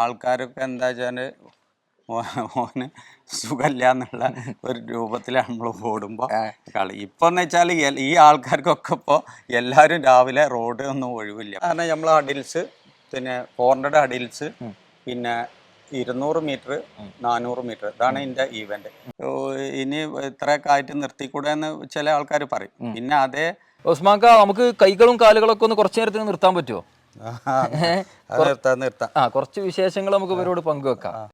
ആൾക്കാരൊക്കെ എന്താ വെച്ചാൽ ഓന് സുഖമില്ല എന്നുള്ള ഒരു രൂപത്തിലാണ് നമ്മൾ ഓടുമ്പോൾ കളി. ഇപ്പൊ എന്ന് വെച്ചാൽ ഈ ആൾക്കാർക്കൊക്കെ ഇപ്പോൾ എല്ലാവരും രാവിലെ റോഡ് ഒന്നും ഒഴിവില്ല. കാരണം നമ്മൾ അഡിൽസ് പിന്നെ ഫോർ ഹൺഡ്രഡ് അഡിൽസ് പിന്നെ ഇരുന്നൂറ് മീറ്റർ നാനൂറ് മീറ്റർ ഇതാണ് ഇതിന്റെ ഈവന്റ് ഇനി ഇത്രയൊക്കെ ആയിട്ട് നിർത്തിക്കൂടെ എന്ന് ചില ആൾക്കാർ പറയും. പിന്നെ അതേ ഉസ്മാക്ക നമുക്ക് കൈകളും കാലുകളൊക്കെ ഒന്ന് കുറച്ചു നേരത്തിന് നിർത്താൻ പറ്റുമോ നിർത്താം നിർത്താം. ആ കുറച്ച് വിശേഷങ്ങൾ നമുക്ക് ഇവരോട് പങ്കുവെക്കാം.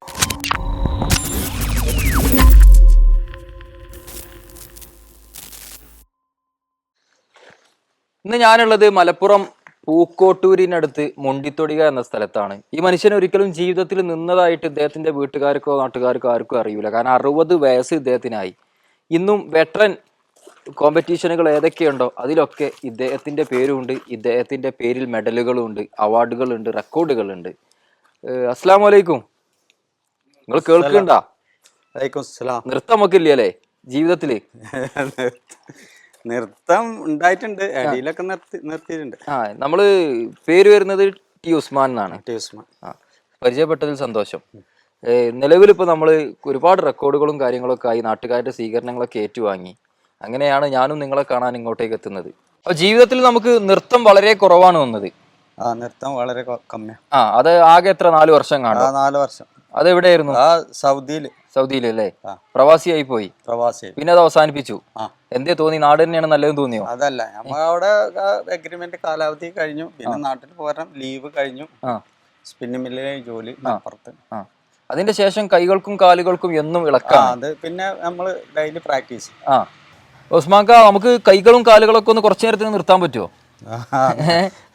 ഇന്ന് ഞാനുള്ളത് മലപ്പുറം പൂക്കോട്ടൂരിനടുത്ത് മുണ്ടിത്തൊടിക എന്ന സ്ഥലത്താണ്. ഈ മനുഷ്യൻ ഒരിക്കലും ജീവിതത്തിൽ നിന്നതായിട്ട് ഇദ്ദേഹത്തിന്റെ വീട്ടുകാർക്കോ നാട്ടുകാർക്കോ ആർക്കും അറിയില്ല. കാരണം അറുപത് വയസ്സ് ഇദ്ദേഹത്തിനായി. ഇന്നും വെട്ടറൻ കോമ്പറ്റീഷനുകൾ ഏതൊക്കെയുണ്ടോ അതിലൊക്കെ ഇദ്ദേഹത്തിന്റെ പേരുണ്ട് ഇദ്ദേഹത്തിന്റെ പേരിൽ മെഡലുകളുണ്ട് അവാർഡുകളുണ്ട് റെക്കോർഡുകളുണ്ട്. അസ്സാം അസ്സലാമു അലൈക്കും നിങ്ങൾ കേൾക്കണ്ട? നൃത്തമൊക്കെ നൃത്തം ഇല്ലല്ലേ ജീവിതത്തിൽ? നൃത്തം ഉണ്ടായിട്ടുണ്ട്. അടിയിലൊക്കെ നിർത്തി നിർത്തിയിട്ടുണ്ട്. ആ നമ്മൾ പേര് വരുന്നത് ടി ഉസ്മാൻ എന്നാണ്. ടി ഉസ്മാൻ. ആ പരിചയപ്പെട്ടതിൽ സന്തോഷം. നിലവിൽ ഇപ്പോൾ നമ്മൾ ഒരുപാട് റെക്കോർഡുകളും കാര്യങ്ങളൊക്കെ ആയി നാട്ടുകാരുടെ സ്വീകരണങ്ങളൊക്കെ ഏറ്റുവാങ്ങി. അങ്ങനെയാണ് ഞാനും നിങ്ങളെ കാണാൻ ഇങ്ങോട്ടേക്ക് എത്തുന്നത്. അപ്പോൾ ജീവിതത്തിൽ നമുക്ക് നൃത്തം വളരെ കുറവാണ് വന്നത്. ആ നൃത്തം വളരെ കൊ- ആ അത് ആകെ എത്ര? നാല് വർഷം കാണും നാല് വർഷം. അത് എവിടെയായിരുന്നു? ആ സൗദിയിൽ സൗദിയിൽ അല്ലേ? പ്രവാസി പ്രവാസിയായി പോയി. പ്രവാസി പിന്നെ അത് അവസാനിപ്പിച്ചു. എന്തേ തോന്നി? നാട് തന്നെയാണ് നല്ലതെന്ന് തോന്നിയോ? അതല്ല അവിടെ അഗ്രിമെന്റ് കാലാവധി കഴിഞ്ഞു. പിന്നെ നാട്ടിൽ പോരാൻ ലീവ് കഴിഞ്ഞു. സ്പിന്നിംഗ് മില്ലിലെ ജോലി അപ്പുറത്ത്. അതിന്റെ ശേഷം കൈകൾക്കും കാലുകൾക്കും എന്നും ഇളക്കാം അത് പിന്നെ നമ്മൾ ഡെയിലി പ്രാക്ടീസ് ആ. ഉസ്മാക്ക നമുക്ക് കൈകളും കാലുകളൊക്കെ ഒന്ന് കുറച്ചു നേരത്തിന് നിർത്താൻ പറ്റുമോ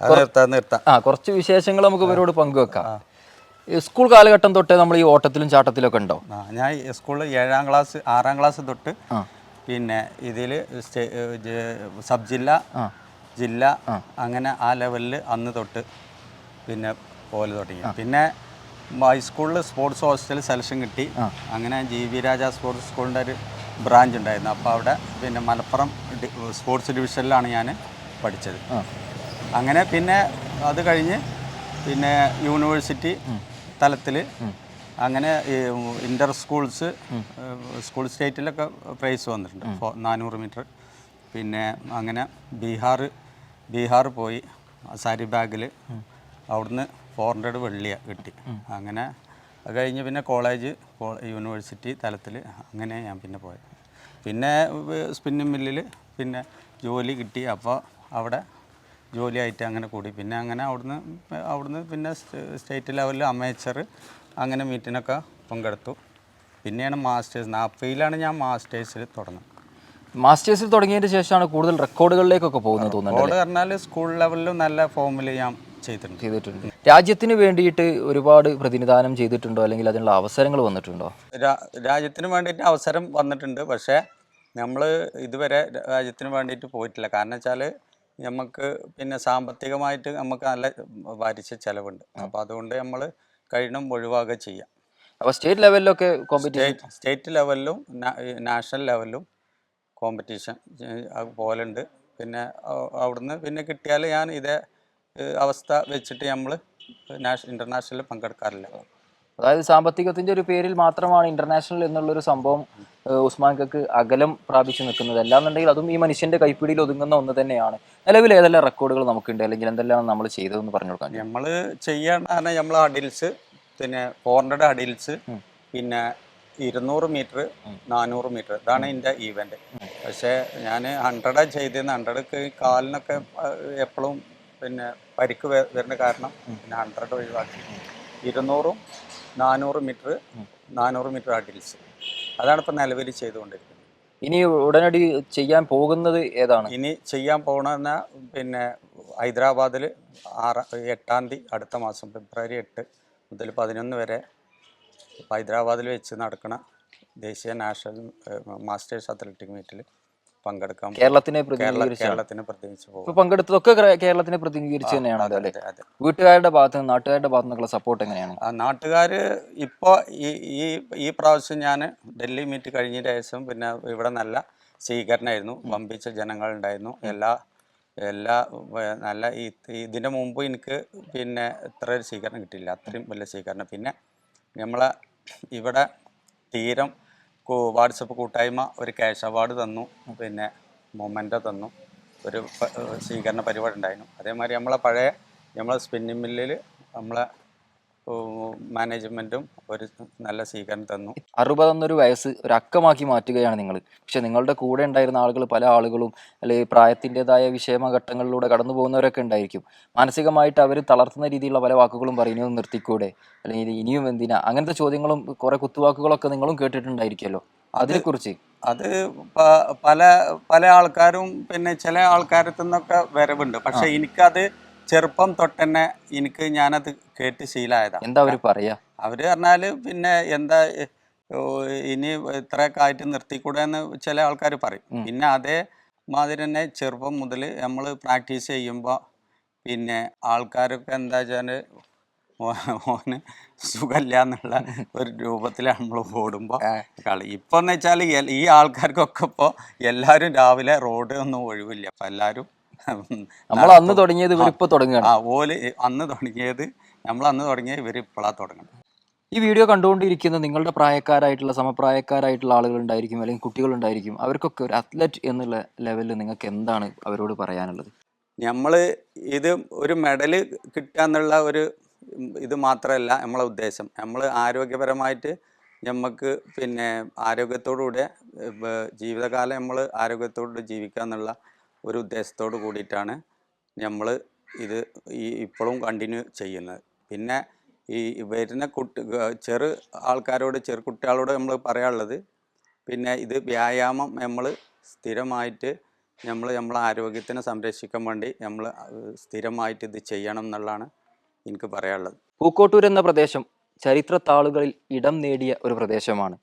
അത് നിർത്താം നിർത്താം. ആ കുറച്ച് വിശേഷങ്ങൾ നമുക്ക് ഇവരോട് പങ്കുവെക്കാം. സ്കൂൾ കാലഘട്ടം തൊട്ടേ നമ്മൾ ഈ ഓട്ടത്തിലും ചാട്ടത്തിലും ഒക്കെ ഉണ്ടോ? ഞാൻ സ്കൂളിൽ ഏഴാം ക്ലാസ് ആറാം ക്ലാസ് തൊട്ട് പിന്നെ ഇതിൽ സബ് ജില്ല ജില്ല അങ്ങനെ ആ ലെവലിൽ അന്ന് തൊട്ട് പിന്നെ പോലെ തുടങ്ങി. പിന്നെ ഹൈസ്കൂളിൽ സ്പോർട്സ് ഹോസ്റ്റൽ സെലക്ഷൻ കിട്ടി. അങ്ങനെ ജി വി രാജ സ്പോർട്സ് സ്കൂളിന്റെ ഒരു ബ്രാഞ്ച് ഉണ്ടായിരുന്നു അപ്പോൾ അവിടെ പിന്നെ മലപ്പുറം സ്പോർട്സ് ഡിവിഷനിലാണ് ഞാൻ പഠിച്ചത്. അങ്ങനെ പിന്നെ അത് കഴിഞ്ഞ് പിന്നെ യൂണിവേഴ്സിറ്റി തലത്തിൽ അങ്ങനെ ഇന്റർ ഇന്റർ സ്കൂൾസ് സ്കൂൾ സ്റ്റേറ്റിലൊക്കെ പ്രൈസ് വന്നിട്ടുണ്ട്. നാനൂറ് മീറ്റർ. പിന്നെ അങ്ങനെ ബീഹാർ ബീഹാർ പോയി സാരി ബാഗിൽ അവിടുന്ന് ഫോർ ഹൺഡ്രഡ് വെള്ളിയ കിട്ടി. അങ്ങനെ അത് കഴിഞ്ഞ് പിന്നെ കോളേജ് യൂണിവേഴ്സിറ്റി തലത്തിൽ അങ്ങനെ ഞാൻ പിന്നെ പോയത്. പിന്നെ സ്പിന്നിങ് മില്ലിൽ പിന്നെ ജോലി കിട്ടി. അപ്പോൾ അവിടെ ജോലിയായിട്ട് അങ്ങനെ കൂടി. പിന്നെ അങ്ങനെ അവിടുന്ന് അവിടുന്ന് പിന്നെ സ്റ്റേറ്റ് ലെവലിൽ അമേച്ചർ അങ്ങനെ മീറ്റിനൊക്കെ പങ്കെടുത്തു. പിന്നെയാണ് മാസ്റ്റേഴ്സ്. നാപ്പയിലാണ് ഞാൻ മാസ്റ്റേഴ്സിൽ തുടങ്ങുന്നത്. മാസ്റ്റേഴ്സിൽ തുടങ്ങിയതിന് ശേഷമാണ് കൂടുതൽ റെക്കോർഡുകളിലേക്കൊക്കെ പോകുന്നത് തോന്നുന്നത് റെക്കോർഡ് പറഞ്ഞാൽ സ്കൂൾ ലെവലിലും നല്ല ഫോമിൽ ഞാൻ ചെയ്തിട്ടുണ്ട്. ചെയ്തിട്ടുണ്ട്. രാജ്യത്തിന് വേണ്ടിയിട്ട് ഒരുപാട് പ്രതിനിധാനം ചെയ്തിട്ടുണ്ടോ? അല്ലെങ്കിൽ അതിനുള്ള അവസരങ്ങൾ വന്നിട്ടുണ്ടോ? രാജ്യത്തിന് വേണ്ടിയിട്ട് അവസരം വന്നിട്ടുണ്ട്. പക്ഷേ നമ്മൾ ഇതുവരെ രാജ്യത്തിന് വേണ്ടിയിട്ട് പോയിട്ടില്ല. കാരണം വെച്ചാൽ നമുക്ക് പിന്നെ സാമ്പത്തികമായിട്ട് നമുക്ക് നല്ല വരിച്ച ചിലവുണ്ട്. അപ്പോൾ അതുകൊണ്ട് നമ്മൾ കഴിയണം ഒഴിവാകുക ചെയ്യാം. അപ്പോൾ സ്റ്റേറ്റ് ലെവലിലൊക്കെ കോമ്പറ്റീഷൻ സ്റ്റേറ്റ് ലെവലിലും നാഷണൽ ലെവലിലും കോമ്പറ്റീഷൻ പോലുണ്ട് പിന്നെ അവിടുന്ന് പിന്നെ കിട്ടിയാൽ ഞാൻ ഇതേ അവസ്ഥ വെച്ചിട്ട് നമ്മൾ ഇന്റർനാഷണലിൽ പങ്കെടുക്കാറില്ല. അതായത് സാമ്പത്തികത്തിന്റെ ഒരു പേരിൽ മാത്രമാണ് ഇന്റർനാഷണൽ എന്നുള്ളൊരു സംഭവം ഉസ്മാൻ കക്ക് അകലം പ്രാപിച്ചു നിൽക്കുന്നത്. അല്ലാന്നുണ്ടെങ്കിൽ അതും ഈ മനുഷ്യന്റെ കൈപ്പിടിയിൽ ഒതുങ്ങുന്ന ഒന്ന് തന്നെയാണ്. നിലവിൽ ഏതെല്ലാം റെക്കോർഡുകൾ നമുക്കുണ്ട്? അല്ലെങ്കിൽ എന്തെല്ലാം നമ്മൾ ചെയ്തതെന്ന് പറഞ്ഞു കൊടുക്കാം നമ്മൾ ചെയ്യാൻ നമ്മൾ അഡിൽസ് പിന്നെ ഫോർ ഹൺഡ്രഡ് അഡിൽസ് പിന്നെ ഇരുന്നൂറ് മീറ്റർ നാനൂറ് മീറ്റർ. ഇതാണ് എന്റെ ഈവന്റ് പക്ഷേ ഞാൻ ഹൺഡ്രഡാണ് ചെയ്തിരുന്നത് ഹൺഡ്രഡ് കാലിനൊക്കെ എപ്പോഴും പിന്നെ പരിക്ക് വരുന്ന കാരണം പിന്നെ ഹൺഡ്രഡ് ഒഴിവാക്കി. ഇരുന്നൂറും നാനൂറ് മീറ്റർ നാനൂറ് മീറ്റർ അഡിൽസ് അതാണ് ഇപ്പം നിലവിൽ ചെയ്തുകൊണ്ടിരിക്കുന്നത്. ഇനി ഉടനടി ചെയ്യാൻ പോകുന്നത് ഏതാണ്? ഇനി ചെയ്യാൻ പോകണമെന്ന പിന്നെ ഹൈദരാബാദിൽ ആറ് എട്ടാം തീയതി അടുത്ത മാസം ഫെബ്രുവരി എട്ട് മുതൽ പതിനൊന്ന് വരെ ഹൈദരാബാദിൽ വെച്ച് നടക്കണ ദേശീയ നാഷണൽ മാസ്റ്റേഴ്സ് അത്ലറ്റിക് മീറ്റിൽ പങ്കെടുക്കാൻ പോകും. കേരളത്തിനെ കേരളത്തിന് പ്രതിനിധിച്ച് പോകും. പങ്കെടുത്തതൊക്കെ കേരളത്തിനെ പ്രതിനിധീകരിച്ച് തന്നെയാണ് അതെ വീട്ടുകാരുടെ ഭാഗത്ത് നിന്ന് നാട്ടുകാരുടെ ഭാഗത്തു നിന്നുള്ള സപ്പോർട്ട് എങ്ങനെയാണ്? ആ നാട്ടുകാർ ഇപ്പോൾ ഈ ഈ ഈ പ്രാവശ്യം ഞാൻ ഡൽഹി മീറ്റ് കഴിഞ്ഞ ശേഷം പിന്നെ ഇവിടെ നല്ല സ്വീകരണമായിരുന്നു. വമ്പിച്ച ജനങ്ങളുണ്ടായിരുന്നു. എല്ലാ എല്ലാ നല്ല ഇതിന്റെ മുമ്പ് എനിക്ക് പിന്നെ ഇത്ര ഒരു സ്വീകരണം കിട്ടിയില്ല. അത്രയും വലിയ സ്വീകരണം. പിന്നെ നമ്മളെ ഇവിടെ തീരം വാട്സപ്പ് കൂട്ടായ്മ ഒരു ക്യാഷ് അവാർഡ് തന്നു പിന്നെ മൊമെന്റ തന്നു ഒരു സ്വീകരണ പരിപാടി ഉണ്ടായിരുന്നു. അതേമാതിരി നമ്മളെ പഴയ നമ്മളെ സ്പിന്നിങ് മില്ലിൽ നമ്മളെ മാനേജ്മെന്റും ഒരു നല്ല സ്വീകരണം തന്നു. അറുപത് എന്നൊരു വയസ്സ് ഒരു അക്കമാക്കി മാറ്റുകയാണ് നിങ്ങൾ പക്ഷെ നിങ്ങളുടെ കൂടെ ഉണ്ടായിരുന്ന ആളുകൾ പല ആളുകളും അല്ലെങ്കിൽ പ്രായത്തിന്റെതായ വിഷമഘട്ടങ്ങളിലൂടെ കടന്നു പോകുന്നവരൊക്കെ ഉണ്ടായിരിക്കും. മാനസികമായിട്ട് അവർ തളർത്തുന്ന രീതിയിലുള്ള പല വാക്കുകളും പറയുന്നത് ഇനിയും നിർത്തിക്കൂടെ? അല്ലെങ്കിൽ ഇനിയും എന്തിനാ? അങ്ങനത്തെ ചോദ്യങ്ങളും കുറെ കുത്തുവാക്കുകളൊക്കെ നിങ്ങളും കേട്ടിട്ടുണ്ടായിരിക്കുമല്ലോ അതിനെക്കുറിച്ച്? അത് പല പല ആൾക്കാരും പിന്നെ ചില ആൾക്കാരത്തു നിന്നൊക്കെ വരവുണ്ട്. പക്ഷെ എനിക്കത് ചെറുപ്പം തൊട്ടന്നെ എനിക്ക് ഞാനത് കേട്ട് ശീലായതാ. എന്താ അവർ പറയാ? അവർ പറഞ്ഞാൽ പിന്നെ എന്താ ഇനി ഇത്രയൊക്കെ ആയിട്ട് നിർത്തിക്കൂടെ എന്ന് ചില ആൾക്കാർ പറയും. പിന്നെ അതേ മാതിരി തന്നെ ചെറുപ്പം മുതൽ നമ്മൾ പ്രാക്ടീസ് ചെയ്യുമ്പോൾ പിന്നെ ആൾക്കാരൊക്കെ എന്താ വെച്ചാൽ ഓന് സുഖമില്ല എന്നുള്ള ഒരു രൂപത്തിൽ നമ്മൾ ഓടുമ്പോൾ കളി. ഇപ്പം എന്ന് വെച്ചാൽ ഈ ആൾക്കാർക്കൊക്കെ ഇപ്പോൾ എല്ലാവരും രാവിലെ റോഡ് ഒന്നും ഒഴിവില്ല. അപ്പം എല്ലാവരും നമ്മൾ അന്ന് തുടങ്ങിയത് ഇവരിപ്പോ തുടങ്ങുകയാണ്. ആ ഓൽ അന്ന് തുടങ്ങിയത് നമ്മൾ അന്ന് തുടങ്ങിയത് ഇവർ ഇപ്പോഴാണ് തുടങ്ങുന്നത്. ഈ വീഡിയോ കണ്ടുകൊണ്ടിരിക്കുന്ന നിങ്ങളുടെ പ്രായക്കാരായിട്ടുള്ള സമപ്രായക്കാരായിട്ടുള്ള ആളുകൾ ഉണ്ടായിരിക്കും അല്ലെങ്കിൽ കുട്ടികൾ ഉണ്ടായിരിക്കും അവർക്കൊക്കെ ഒരു അത്ലറ്റ് എന്നുള്ള ലെവലിൽ നിങ്ങൾക്ക് എന്താണ് അവരോട് പറയാനുള്ളത്? നമ്മൾ ഇത് ഒരു മെഡൽ കിട്ടുക എന്നുള്ള ഒരു ഇത് മാത്രമല്ല നമ്മളെ ഉദ്ദേശം. നമ്മൾ ആരോഗ്യപരമായിട്ട് നമുക്ക് പിന്നെ ആരോഗ്യത്തോടുകൂടെ ജീവിതകാലം നമ്മൾ ആരോഗ്യത്തോടുകൂടെ ജീവിക്കുക എന്നുള്ള ഒരു ഉദ്ദേശത്തോട് കൂടിയിട്ടാണ് നമ്മൾ ഇത് ഈ ഇപ്പോഴും കണ്ടിന്യൂ ചെയ്യുന്നത്. പിന്നെ ഈ വരുന്ന കുട്ടി ചെറു ആൾക്കാരോട് ചെറു കുട്ടികളോട് നമ്മൾ പറയാനുള്ളത് പിന്നെ ഇത് വ്യായാമം നമ്മൾ സ്ഥിരമായിട്ട് നമ്മൾ നമ്മളെ ആരോഗ്യത്തിനെ സംരക്ഷിക്കാൻ വേണ്ടി നമ്മൾ സ്ഥിരമായിട്ട് ഇത് ചെയ്യണം എന്നുള്ളതാണ് എനിക്ക് പറയാനുള്ളത്. പൂക്കോട്ടൂർ എന്ന പ്രദേശം ചരിത്ര താളുകളിൽ ഇടം നേടിയ ഒരു പ്രദേശമാണ്.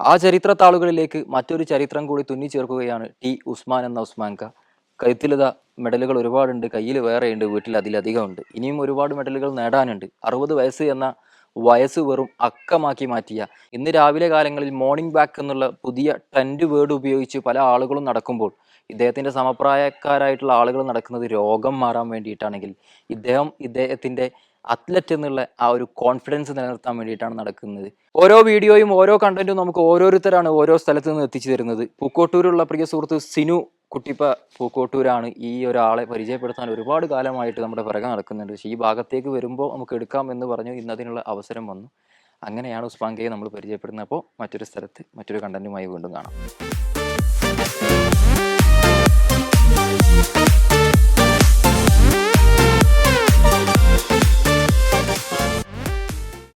ആ ചരിത്ര താളുകളിലേക്ക് മറ്റൊരു ചരിത്രം കൂടി തുന്നി ചേർക്കുകയാണ് ടി ഉസ്മാൻ എന്ന ഉസ്മാൻക. കഴുത്തിലിത മെഡലുകൾ ഒരുപാടുണ്ട് കയ്യിൽ വേറെയുണ്ട് വീട്ടിൽ അതിലധികം ഉണ്ട് ഇനിയും ഒരുപാട് മെഡലുകൾ നേടാനുണ്ട്. അറുപത് വയസ്സ് എന്ന വയസ്സ് വെറും അക്കമാക്കി മാറ്റിയ ഇന്ന് രാവിലെ കാലങ്ങളിൽ മോർണിംഗ് ബാക്ക് എന്നുള്ള പുതിയ ട്രെൻഡ് വേർഡ് ഉപയോഗിച്ച് പല ആളുകളും നടക്കുമ്പോൾ ഇദ്ദേഹത്തിന്റെ സമപ്രായക്കാരായിട്ടുള്ള ആളുകൾ നടക്കുന്നത് രോഗം മാറാൻ വേണ്ടിയിട്ടാണെങ്കിൽ ഇദ്ദേഹം ഇദ്ദേഹത്തിന്റെ അത്ലറ്റ് എന്നുള്ള ആ ഒരു കോൺഫിഡൻസ് നിലനിർത്താൻ വേണ്ടിയിട്ടാണ് നടക്കുന്നത്. ഓരോ വീഡിയോയും ഓരോ കണ്ടന്റും നമുക്ക് ഓരോരുത്തരാണ് ഓരോ സ്ഥലത്ത് നിന്ന് എത്തിച്ചു തരുന്നത്. പൂക്കോട്ടൂരുള്ള പ്രിയ സുഹൃത്ത് സിനു കുട്ടിപ്പ പൂക്കോട്ടൂരാണ് ഈ ഒരാളെ പരിചയപ്പെടുത്താൻ ഒരുപാട് കാലമായിട്ട് നമ്മുടെ പിറകെ നടക്കുന്നുണ്ട്. പക്ഷേ ഈ ഭാഗത്തേക്ക് വരുമ്പോൾ നമുക്ക് എടുക്കാം എന്ന് പറഞ്ഞു ഇന്നതിനുള്ള അവസരം വന്നു. അങ്ങനെയാണ് ഉസ്മാങ്കയെ നമ്മൾ പരിചയപ്പെടുന്നത്. അപ്പോൾ മറ്റൊരു സ്ഥലത്ത് മറ്റൊരു കണ്ടന്റുമായി വീണ്ടും കാണാം.